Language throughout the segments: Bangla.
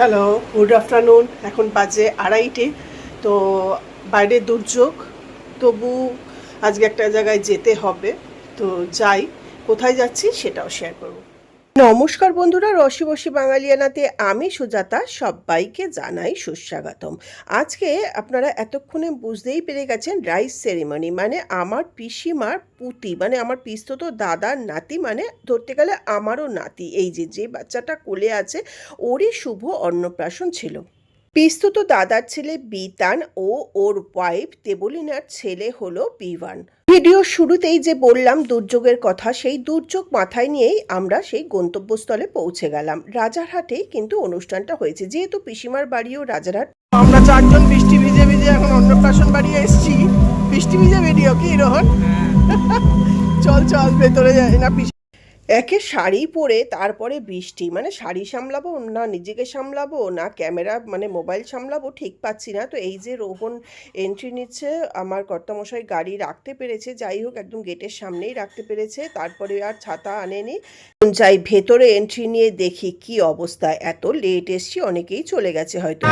হ্যালো গুড আফটারনুন এখন বাজে আড়াইটে, তো বাইরে দুর্যোগ, তবু আজকে একটা জায়গায় যেতে হবে, তো যাই, কোথায় যাচ্ছি সেটাও শেয়ার করব। নমস্কার বন্ধুরা, রসি বসি বাঙালিয়ানাতে আমি সুজাতা, সবাইকে জানাই সুস্বাগতম। আজকে আপনারা এতক্ষণে বুঝতেই পেরে গেছেন রাইস সেরিমনি মানে আমার পিসিমার পুতি মানে আমার পিস্তত দাদার নাতি মানে ধরতে গেলে আমারও নাতি, এই যে যে বাচ্চাটা কোলে আছে, ওরই শুভ অন্নপ্রাশন ছিল। পিস্তুত দাদার ছেলে বিতান ও ওর ওয়াইফ দেবলিনার ছেলে হলো বিভান। ভিডিও শুরুতেই যে বললাম দুর্যোগের কথা সেই দুর্যোগ মাথায় নিয়েই আমরা সেই গন্তব্যস্থলে পৌঁছে গেলাম। রাজারহাটেই কিন্তু অনুষ্ঠানটা হয়েছে। যেহেতু পিসিমার বাড়িও রাজারহাট। আমরা চারজন বৃষ্টি ভিজে ভিজে এখন অন্নপ্রাশন বাড়ি এসেছি। বৃষ্টি ভিজে ভিডিও কি রোহন? চল চল ভেতরে যাই। না পিসি একে শাড়ি পরে তারপরে বৃষ্টি। মানে শাড়ি সামলাবো না নিজেকে সামলাবো না ক্যামেরা মানে মোবাইল সামলাবো ঠিক পাচ্ছি না। তো এই যে রোহন এন্ট্রি নিচ্ছে, আমার কর্তামশাই গাড়ি রাখতে পেরেছে, যাই হোক একদম গেটের সামনেই রাখতে পেরেছে। তারপরে আর ছাতা আনেনি। যাই ভেতরে এন্ট্রি নিয়ে দেখি কি অবস্থা। এত লেট এসছি, অনেকেই চলে গেছে হয়তো।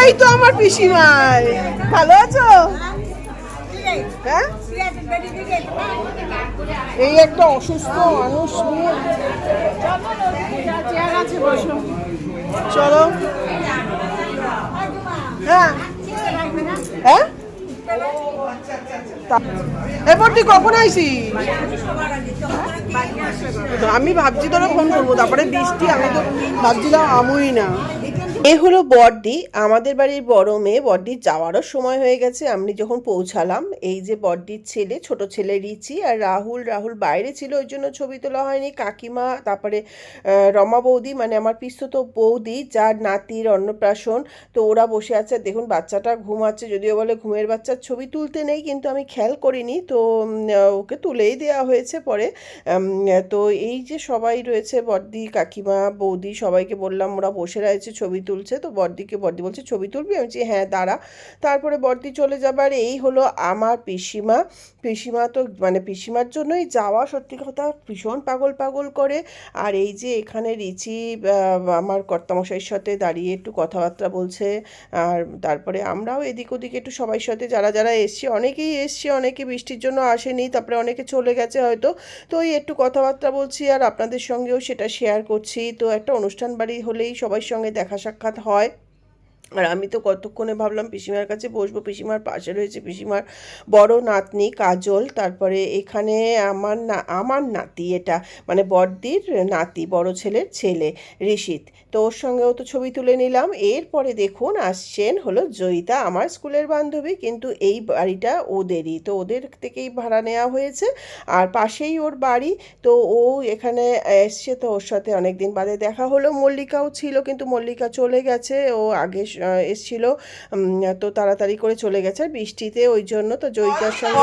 এই তো আমার পিসিমাই, ভালো আছো? হ্যাঁ? এই একটা অসুস্থ মানুষ নিয়ে চলো। হ্যাঁ। হ্যাঁ? তা- এরপর তুই কখন আইসি আমি ভাবছি তোরা ফোন করব, তারপরে বৃষ্টি, আমি তো ভাবছি ভাবছিলাম আমুই না। এ হলো বড়দি আমাদের বাড়ির বড় মেয়ে বড়দির যাওয়ারও সময় হয়ে গেছে। আমি যখন পৌঁছালাম, এই যে বড়দির ছেলে, ছোট ছেলে রিচি আর রাহুল রাহুল বাইরে ছিল, ওই জন্য ছবি তোলা হয়নি। কাকিমা, তারপরে রমা বৌদি মানে আমার পিস্তত বৌদি, যার নাতির অন্নপ্রাশন। তো ওরা বসে আছে। দেখুন, বাচ্চাটা ঘুমাচ্ছে, যদিও বলে ঘুমের বাচ্চার ছবি তুলতে নেই, কিন্তু আমি খেয়াল করিনি। তো ওকে তুলেই দেওয়া হয়েছে পরে। তো এই যে সবাই রয়েছে বড়দি কাকিমা, বৌদি, সবাইকে বললাম, ওরা বসে রয়েছে ছবি তুলছে, তো বড়দিকে বড়দি বলছে, ছবি তুলবি? আমি বলছি হ্যাঁ দাঁড়া। তারপরে বড়দি চলে যাবার এই হলো আমার পিসিমা। পিসিমা তো মানে পিসিমার জন্যই যাওয়া সত্যি কথা ভীষণ পাগল পাগল করে। আর এই যে এখানে রিচি আমার কর্তামশাইয়ের সাথে দাঁড়িয়ে একটু কথাবার্তা বলছে। আর তারপরে আমরাও এদিক ওদিক একটু সবাই সাথে যারা যারা এসছি, অনেকেই এসছি, অনেকে বৃষ্টির জন্য আসেনি, তারপরে অনেকে চলে গেছে হয়তো। তো ওই একটু কথাবার্তা বলছি আর আপনাদের সঙ্গেও সেটা শেয়ার করছি। তো একটা অনুষ্ঠান বাড়ি হলেই সবার সঙ্গে দেখা সাক্ষাৎ হয়। আর আমি তো কতক্ষণে ভাবলাম পিসিমার কাছে বসবো? পিসিমার পাশে রয়েছে পিসিমার বড় নাতনি কাজল, তারপরে এখানে আমার না, আমার নাতি এটা মানে বড়দির নাতি, বড় ছেলের ছেলে ঋষিত তো ওর সঙ্গেও তো ছবি তুলে নিলাম। এরপরে দেখুন, আসছেন হলো জয়িতা, আমার স্কুলের বান্ধবী, কিন্তু এই বাড়িটা ওদেরই। তো ওদের থেকেই ভাড়া নেওয়া হয়েছে। আর পাশেই ওর বাড়ি। তো ও এখানে এসছে, তো ওর সাথে অনেক দিন বাদে দেখা হলো। মল্লিকাও ছিল, কিন্তু মল্লিকা চলে গেছে। ও আগে এসছিল। তো তাড়াতাড়ি করে চলে গেছে বৃষ্টিতে ওই জন্য তো জয়িতার সঙ্গে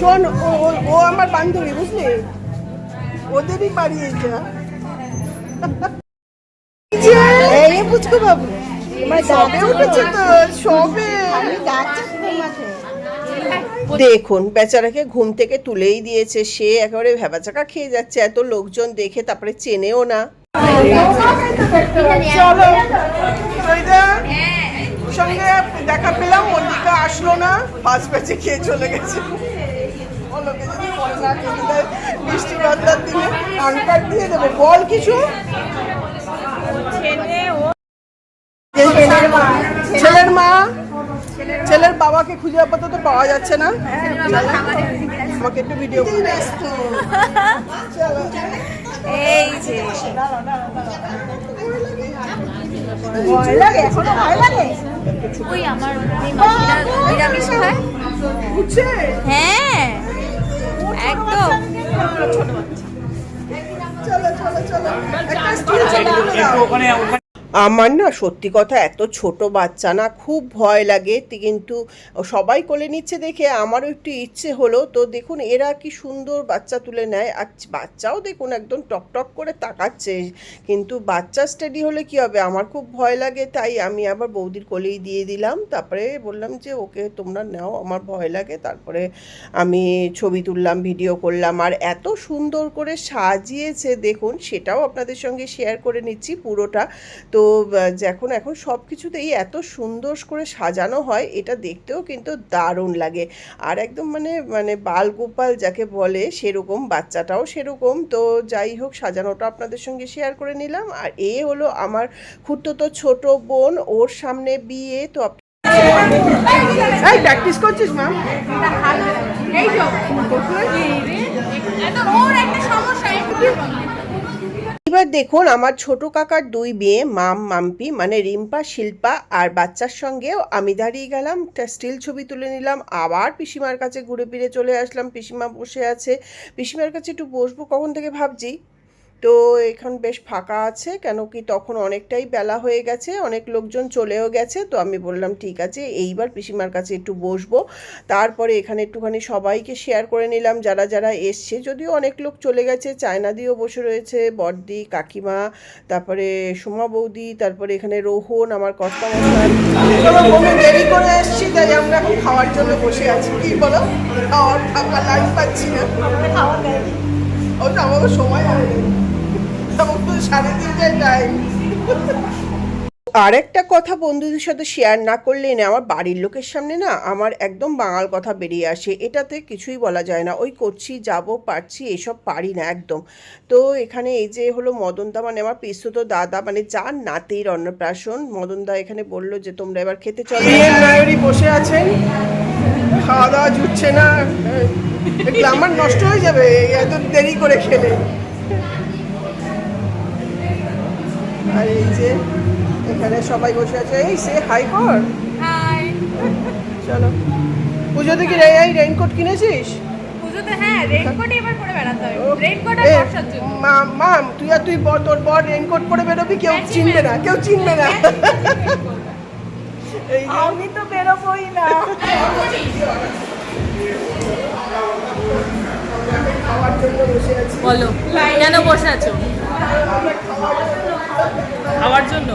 শোন ও ও- আমার বান্ধবী বুঝলি? ওদেরই বাড়ি এইটা এই বুঝকো বাবু সবে উঠেছে তো সবে। দেখুন বেচারাকে ঘুম থেকে তুলেই দিয়েছে সে একেবারে ভেবাচাকা খেয়ে যাচ্ছে এত লোকজন দেখে তারপরে চেনেও না। সঙ্গে দেখা পেলাম মল্লিকা আসলো না ফার্স্ট ব্যাচে খেয়ে চলে গেছে। বৃষ্টি বাদলার দিনে আনকার দিয়ে দেবো। বল কিছু ছেলের মা বাবাকে খুঁজে আপাতত পাওয়া যাচ্ছে না। আমাকে একটু ভিডিও এই যে। ভয় লাগে এখনও ভয় লাগে? ওই আমার নিরামিষ খায়। হ্যাঁ একদম। চলো চলো চলো। একটা স্টিল চলে দাও আমার না সত্যি কথা এত ছোট বাচ্চা না, খুব ভয় লাগে। কিন্তু সবাই কোলে নিচ্ছে দেখে আমারও একটু ইচ্ছে হলো। তো দেখুন, এরা কি সুন্দর বাচ্চা তুলে নেয়। আর বাচ্চাও দেখুন একদম টকটক করে তাকাচ্ছে। কিন্তু বাচ্চা স্টাডি হলে কি হবে? আমার খুব ভয় লাগে। তাই আমি আবার বৌদির কোলেই দিয়ে দিলাম। তারপরে বললাম যে, ওকে তোমরা নাও, আমার ভয় লাগে। তারপরে আমি ছবি তুললাম ভিডিও করলাম। আর এত সুন্দর করে সাজিয়েছে দেখুন, সেটাও আপনাদের সঙ্গে শেয়ার করে নিচ্ছি পুরোটা। তো আহ, যখন এখন সব কিছুতেই এত সুন্দর করে সাজানো হয় এটা দেখতেও কিন্তু দারুণ লাগে। আর একদম মানে মানে বালগোপাল যাকে বলে সেরকম বাচ্চাটাও সেরকম। তো যাই হোক সাজানোটা আপনাদের সঙ্গে শেয়ার করে নিলাম। আর এ হলো আমার খুঁড়তো ছোট বোন ওর সামনে বিয়ে। তো এই প্র্যাকটিস করছিস মা? এবার দেখুন, আমার ছোট কাকার দুই মেয়ে, মাম, মাম্পি মানে রিম্পা, শিল্পা আর বাচ্চার সঙ্গেও আমি দাঁড়িয়ে গেলাম স্টিল ছবি তুলে নিলাম, আবার পিসিমার কাছে ঘুরে ফিরে চলে আসলাম, পিসিমা বসে আছে, পিসিমার কাছে একটু বসবো কখন থেকে ভাবছি? তো এখন বেশ ফাঁকা আছে কেন কি তখন অনেকটাই বেলা হয়ে গেছে অনেক লোকজন চলেও গেছে তো আমি বললাম ঠিক আছে এইবার পিসিমার কাছে একটু বসবো। তারপরে এখানে একটুখানি সবাইকে শেয়ার করে নিলাম যারা যারা এসছে যদিও অনেক লোক চলে গেছে চায়না দিয়েও বসে রয়েছে বড়দি কাকিমা তারপরে সোমা বৌদি তারপরে এখানে রোহন আমার কর্তা মশাই দেরি করে এসছি তাই আমরা এখন খাওয়ার জন্য বসে আছি। কি বলো? খাওয়ার খাবার লাইন পাচ্ছি না। ওটা আমাদের সময় হয়নি। তখন সাড়ে তিনটে টাইম আরেকটা কথা বন্ধুদের সাথে শেয়ার না করলে না আমার বাড়ির লোকের সামনে না আমার একদম বাঙাল কথা বেরিয়ে আসে। এটাতে কিছুই বলা যায় না। ওই করছি যাব পারছি এসব পারি না একদম। তো এখানে এই যে হলো মদনদা মানে আমার পিস্তুত দাদা মানে যার নাতির অন্নপ্রাশন মদনদা এখানে বলল যে তোমরা এবার খেতে চলো। বসে আছেন খাওয়া দাওয়া জুটছে না আমার নষ্ট হয়ে যাবে এত দেরি করে খেলে। আর এই যে এখানে সবাই বসে আছে। এই সে হাই কর। হাই চলো। পুজোতে কি রে এই রেইনকোট কিনেছিস? পুজোতে হ্যাঁ রেইনকোট এবার পরে বেড়াতে হবে। রেইনকোট আর বর্ষার জন্য। মা- মাম তুই আর তুই বর- তোর বর রেইনকোট পরে বেরোবি কেউ চিনবে না কেউ চিনবে না। এই আমি তো বেরোবই না। বলো কেন বসে আছো? খাওয়ার জন্য?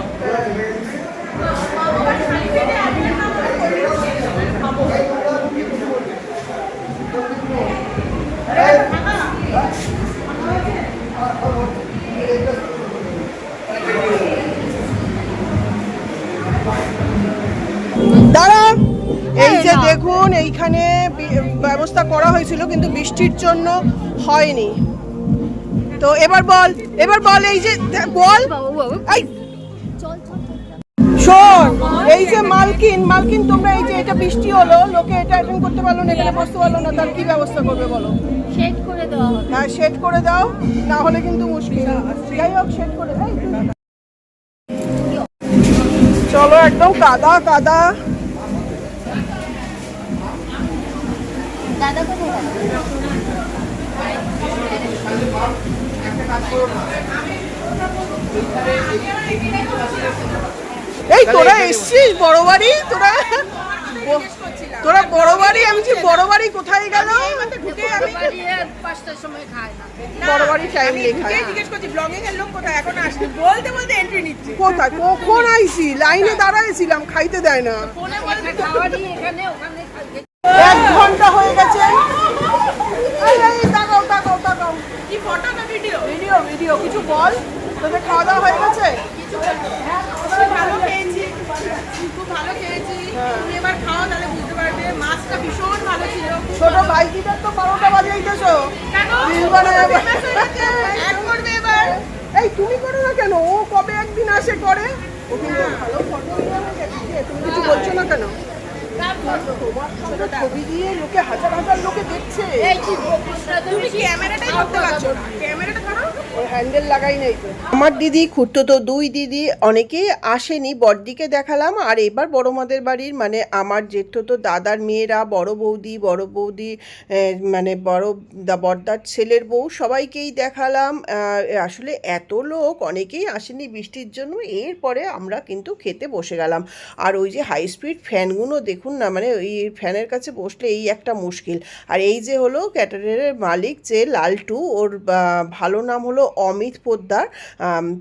দাঁড়া এই যে দেখুন এইখানে ব্যবস্থা করা হয়েছিল কিন্তু বৃষ্টির জন্য হয়নি। তো এবার বল এবার বল এই যে বল। শোন এই যে মালকিন মালকিন তোমরা এই যে এটা বৃষ্টি হলো লোকে এটা অ্যাটেন্ড করতে পারল না এখানে বসতে পারল না তার কি ব্যবস্থা করবে বলো? শেড করে দেওয়া হ্যাঁ সেট করে দাও না হলে কিন্তু মুশকিল। যাই হোক সেট করে দাও। চলো একদম কাদা কাদা। দাদা কোথায় গেল এই তোরা এসছিস? বড় বাড়ি? তোরা তোরা বড় বাড়ি? আমি যে বড় বাড়ি কোথায় গেল? ঢুকে আমি পাঁচটার সময় খায় না বড় বাড়ি টাইম লেখা। জিজ্ঞেস করছি ব্লগিং এর লোক কোথায়? এখন আসবে। বলতে বলতে এন্ট্রি নিচ্ছে। কোথায়? কখন আইছি লাইনে দাঁড়াইছিলাম খাইতে দেয় না। এক ঘণ্টা হয়ে গেছে এই, এই, তাকাও তাকাও তাকাও কি ফটো না ভিডিও ভিডিও ভিডিও কিছু বল তোদের খাওয়া দাওয়া হয়ে গেছে? ভালো খেয়েছি। খুব ভালো খেয়েছি। তুমি এবার খাও তাহলে বুঝতে পারবে। মাছটা ভীষণ ভালো ছিল। ছোট ভাইজিটার তো বারোটা বাজে আইতেছো কেন বিল বানায় আবার। এক করবে এবার। এই তুমি করো না কেন? ও কবে একদিন আসে করে? ও কিন্তু ভালো ফটো তুমি কিছু বলছো না কেন? ছবি দিয়ে লোকে হাজার হাজার লোকে দেখছে। তুমি ক্যামেরাটাই ধরতে পারছ ক্যামেরাটা হ্যান্ডেল লাগাই নাই তো। আমার দিদি, খুঁড়তো তো দুই দিদি, অনেকেই আসেনি, বড়দিকে দেখালাম। আর এবার বড় মাদের বাড়ির মানে আমার জেঠতো দাদার মেয়েরা, বড় বৌদি বড় বৌদি মানে বড় দা, বড়দার ছেলের বউ, সবাইকেই দেখালাম। আসলে এত লোক, অনেকেই আসেনি বৃষ্টির জন্য। এরপরে আমরা কিন্তু খেতে বসে গেলাম। আর ওই যে হাই স্পিড ফ্যানগুলো দেখুন না মানে ওই ফ্যানের কাছে বসলে এই একটা মুশকিল। আর এই যে হলো ক্যাটারের মালিক যে লালটু, ওর ভালো নাম হলো অমিত পোদ্দার।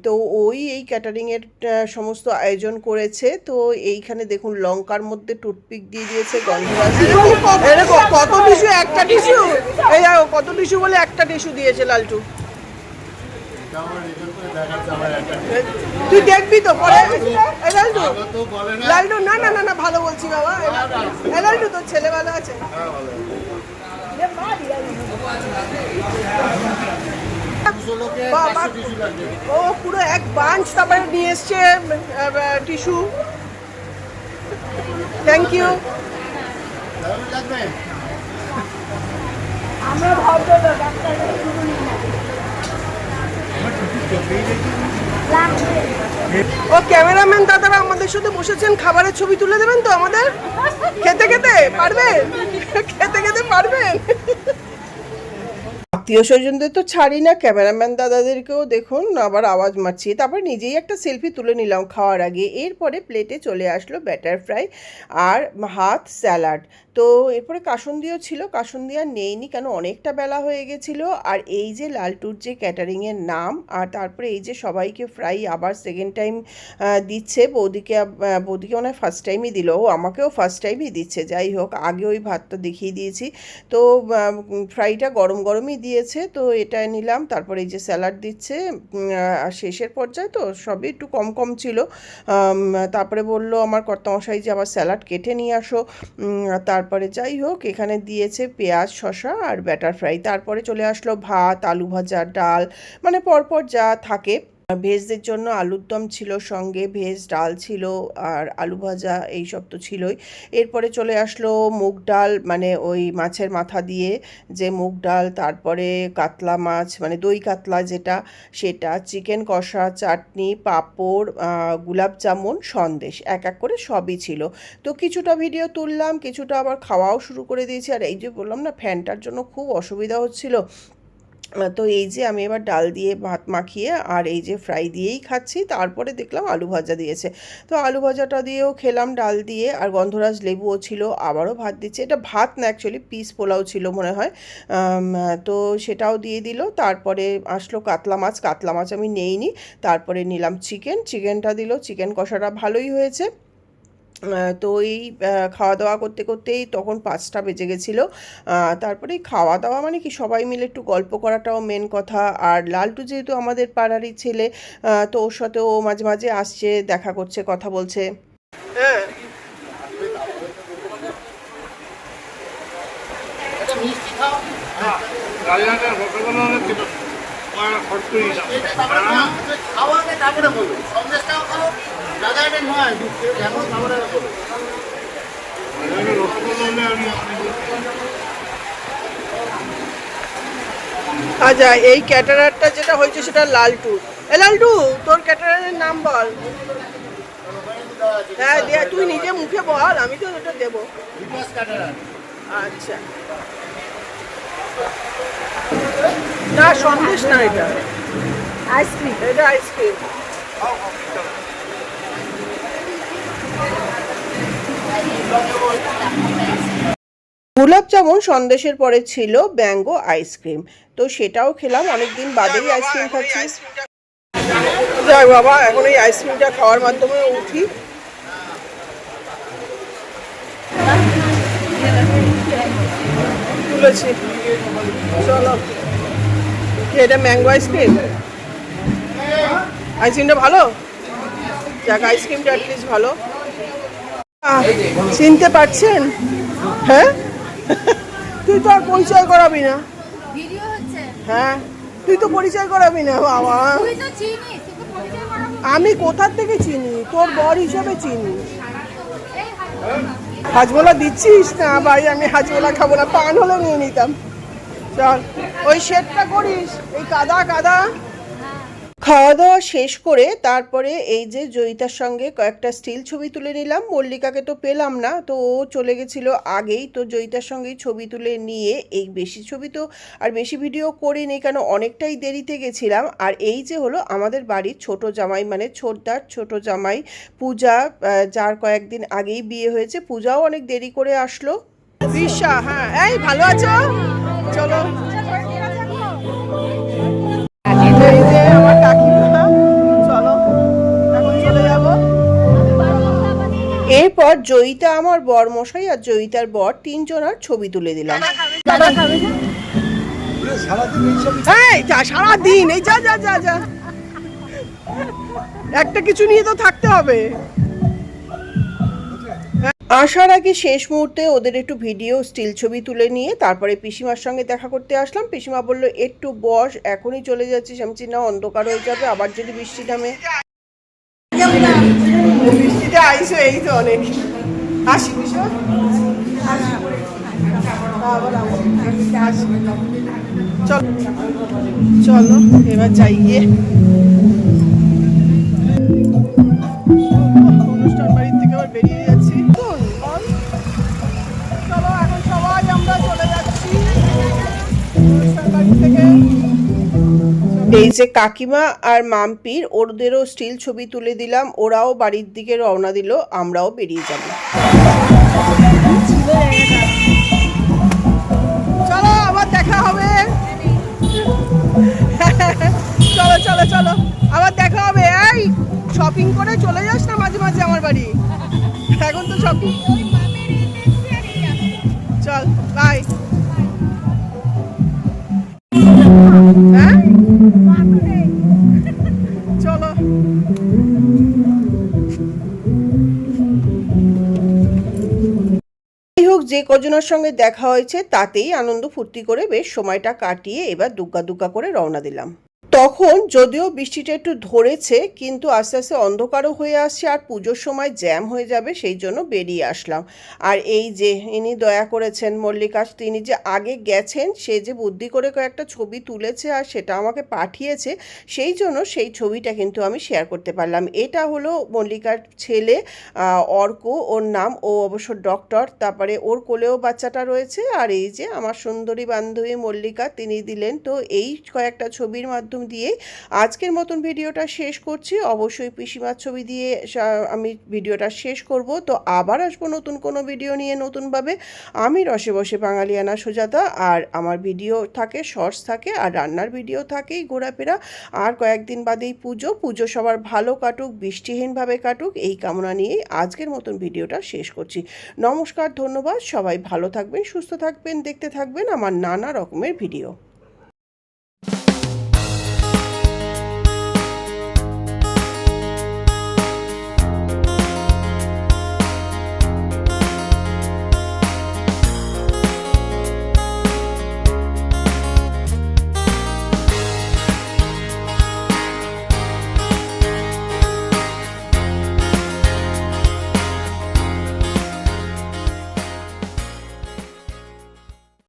তো ওই এই ক্যাটারিংয়ের সমস্ত আয়োজন করেছে। তো এইখানে দেখুন লঙ্কার মধ্যে টুথপিক দিয়ে দিয়েছে গন্ধরাজ কত টিস্যু একটা টিস্যু। এই দেখো, কত টিস্যু বলে একটা টিস্যু দিয়েছে লালটু। তুই দেখবি তো পরে এই লালটু লালটু না না না না ভালো বলছি বাবা। লালটু তোর ছেলে ভালো। আছে ও পুরো এক বাঞ্চ তারপরে নিয়ে এসছে টিস্যু। থ্যাংক ইউ ও ক্যামেরাম্যান দাদারা আমাদের সাথে বসেছেন খাবারের ছবি তুলে দেবেন তো আমাদের? খেতে খেতে পারবেন? খেতে খেতে পারবেন? আত্মীয় স্বজনদের তো ছাড়ি না, ক্যামেরাম্যান দাদাদেরকেও দেখুন, আবার আওয়াজ মারছি। তারপর নিজেই একটা সেলফি তুলে নিলাম খাওয়ার আগে। এরপরে প্লেটে চলে আসলো ব্যাটার ফ্রাই আর হাত স্যালাড তো এরপরে কাসন্দিও ছিল কাসন্দি আর নেইনি কেন অনেকটা বেলা হয়ে গেছিল। আর এই যে লালটুর যে ক্যাটারিংয়ের নাম আর তারপরে এই যে সবাইকে ফ্রাই আবার সেকেন্ড টাইম দিচ্ছে বৌদিকে বৌদিকে মনে হয় ফার্স্ট টাইমই দিল। ও আমাকেও ফার্স্ট টাইমই দিচ্ছে যাই হোক আগে ওই ভাতটা দেখিয়ে দিয়েছি। তো ফ্রাইটা গরম গরমই দিয়েছে তো এটা নিলাম তারপরে এই যে স্যালাড দিচ্ছে আর শেষের পর্যায়ে তো সবই একটু কম কম ছিল। তারপরে বলল আমার কর্তামশাই যে আবার স্যালাড কেটে নিয়ে আসো। উম, তারপরে যাই হোক, এখানে দিয়েছে পেঁয়াজ শশা আর ব্যাটার ফ্রাই। তারপরে চলে আসলো ভাত, আলু ভাজা ডাল মানে পরপর যা থাকে। ভেজদের জন্য আলুর দম ছিল সঙ্গে ভেজ ডাল ছিল আর আলু ভাজা এইসব তো ছিলই। এরপরে চলে আসলো মুগ ডাল মানে ওই মাছের মাথা দিয়ে যে মুগ ডাল, তারপরে কাতলা মাছ মানে দই কাতলা যেটা, সেটা, চিকেন কষা, চাটনি, পাঁপড় গুলাব জামুন, সন্দেশ, এক এক করে সবই ছিল। তো কিছুটা ভিডিও তুললাম, কিছুটা আবার খাওয়াও শুরু করে দিয়েছি। আর এই যে বললাম না, ফ্যানটার জন্য খুব অসুবিধা হচ্ছিল। তো এই যে আমি এবার ডাল দিয়ে ভাত মাখিয়ে আর এই যে ফ্রাই দিয়েই খাচ্ছি। তারপরে দেখলাম আলু ভাজা দিয়েছে। তো আলু ভাজাটা দিয়েও খেলাম ডাল দিয়ে আর গন্ধরাজ লেবুও ছিল, আবারও ভাত দিচ্ছে। এটা ভাত না অ্যাকচুয়ালি পিস পোলাও ছিল মনে হয়। তো সেটাও দিয়ে দিল। তারপরে আসলো কাতলা মাছ। কাতলা মাছ আমি নেইনি। তারপরে নিলাম চিকেন। চিকেনটা দিল। চিকেন কষাটা ভালোই হয়েছে। তো এই খাওয়া দাওয়া করতে করতেই তখন পাঁচটা বেজে গেছিল। তারপরে খাওয়া দাওয়া মানে কি সবাই মিলে একটু গল্প করাটাও মেন কথা। আর লালটু যেহেতু আমাদের পাড়ারই ছেলে তো ওর সাথে ও মাঝে মাঝে আসছে দেখা করছে কথা বলছে। তারপরে আচ্ছা এই ক্যাটারারটা যেটা হয়েছে সেটা লালটু। এ লালটু তোর ক্যাটারারের নাম বল। হ্যাঁ দে তুই নিজে মুখে বল আমি তো ওটা দেবো। আচ্ছা। না সন্দেশ না এটা। আইসক্রিম এটা আইসক্রিম গোলাপ জামুন সন্দেশের পরে ছিল ব্যাঙ্গো আইসক্রিম তো সেটাও খেলাম অনেকদিন বাদেই আইসক্রিম খাচ্ছি। যাই বাবা এখন এই আইসক্রিমটা খাওয়ার মাধ্যমে উঠি। তুলেছি। চলো। কি এটা ম্যাঙ্গো আইসক্রিম? আইসক্রিমটা ভালো? যাক আইসক্রিমটা অ্যাটলিস্ট ভালো। চিনতে পারছেন? হ্যাঁ? তুই তো আর পরিচয় করাবি না। হ্যাঁ? তুই তো পরিচয় করাবি না বাবা। আমি কোথার থেকে চিনি? তোর বর হিসাবে চিনি। হাজমোলা দিচ্ছিস না? ভাই আমি হাজমোলা খাব না পান হলে নিয়ে নিতাম। চল ওই শেডটা করিস এই কাদা কাদা। খাওয়া দাওয়া শেষ করে তারপরে এই যে জয়িতার সঙ্গে কয়েকটা স্টিল ছবি তুলে নিলাম, মল্লিকাকে তো পেলাম না, তো ও চলে গেছিল আগেই, তো জয়িতার সঙ্গেই ছবি তুলে নিয়ে এই বেশি ছবি তো আর বেশি ভিডিও করিনি কেন অনেকটাই দেরিতে গেছিলাম। আর এই যে হলো আমাদের বাড়ির ছোট জামাই মানে ছোটদার ছোট জামাই পূজা যার কয়েকদিন আগেই বিয়ে হয়েছে, পূজাও অনেক দেরি করে আসলো। রিসা হ্যাঁ এই ভালো আছো? চলো। এরপর জয়িতা আমার বর মশাই আর জয়িতার বর তিনজনার ছবি তুলে দিলাম। সারাদিন এই যা যা যা যা। একটা কিছু নিয়ে তো থাকতে হবে। আসার আগে শেষ মুহূর্তে ওদের একটু ভিডিও স্টিল ছবি তুলে নিয়ে তারপরে পিসিমার সঙ্গে দেখা করতে আসলাম। পিসিমা বলল একটু বস এখনই চলে যাচ্ছিস। আমি না অন্ধকার হয়ে যাবে আবার যদি বৃষ্টি নামে। বৃষ্টিতে আইসো, এই তো অনেক। আমার আসি। চল, চলো, এবার যাই গিয়ে। অনুষ্ঠান বাড়ির থেকে আবার বেরিয়ে এখন সবাই আমরা চলে যাচ্ছি। বাড়ি থেকে। এই যে কাকিমা আর মাম্পির, ওদেরও স্টিল ছবি তুলে দিলাম, ওরাও বাড়ির দিকে রওনা দিল, আমরাও বেরিয়ে যাব। চলো, আবার দেখা হবে। চলো চলো চলো, আবার দেখা হবে। এই শপিং করে চলে যাস না মাঝে মাঝে আমার বাড়ি? এখন তো শপিং চল বাই হ্যাঁ? কজনের সঙ্গে দেখা হয়েছে, তাতেই আনন্দ ফুর্তি করে বেশ সময়টা কাটিয়ে এবার দুগ্গা দুগ্গা করে রওনা দিলাম। তখন যদিও বৃষ্টিটা একটু ধরেছে, কিন্তু আস্তে আস্তে অন্ধকারও হয়ে আসছে আর পুজোর সময় জ্যাম হয়ে যাবে, সেই জন্য বেরিয়ে আসলাম। আর এই যে ইনি দয়া করেছেন মল্লিকা, তিনি যে আগে গেছেন, সে যে বুদ্ধি করে কয়েকটা ছবি তুলেছে আর সেটা আমাকে পাঠিয়েছে, সেই জন্য সেই ছবিটা কিন্তু আমি শেয়ার করতে পারলাম। এটা হলো মল্লিকার ছেলে অর্ক, ওর নাম ও অবশ্য ডক্টর তারপরে ওর কোলেও বাচ্চাটা রয়েছে, আর এই যে আমার সুন্দরী বান্ধবী মল্লিকা, তিনি দিলেন। তো এই কয়েকটা ছবির মাধ্যম দিয়ে আজকের মতন ভিডিওটা শেষ করছি। অবশ্যই পিসিমার ছবি দিয়ে আমি ভিডিওটা শেষ করব। তো আবার আসব নতুন কোনো ভিডিও নিয়ে নতুনভাবে। আমি রসে বসে বাঙালিয়ানা সুজাতা, আর আমার ভিডিও থাকে, শর্টস থাকে, আর রান্নার ভিডিও থাকেই ঘোরাফেরা। আর কয়েকদিন বাদেই পুজো। পুজো সবার ভালো কাটুক, বৃষ্টিহীনভাবে কাটুক, এই কামনা নিয়েই আজকের মতন ভিডিওটা শেষ করছি। নমস্কার, ধন্যবাদ। সবাই ভালো থাকবেন, সুস্থ থাকবেন, দেখতে থাকবেন আমার নানা রকমের ভিডিও।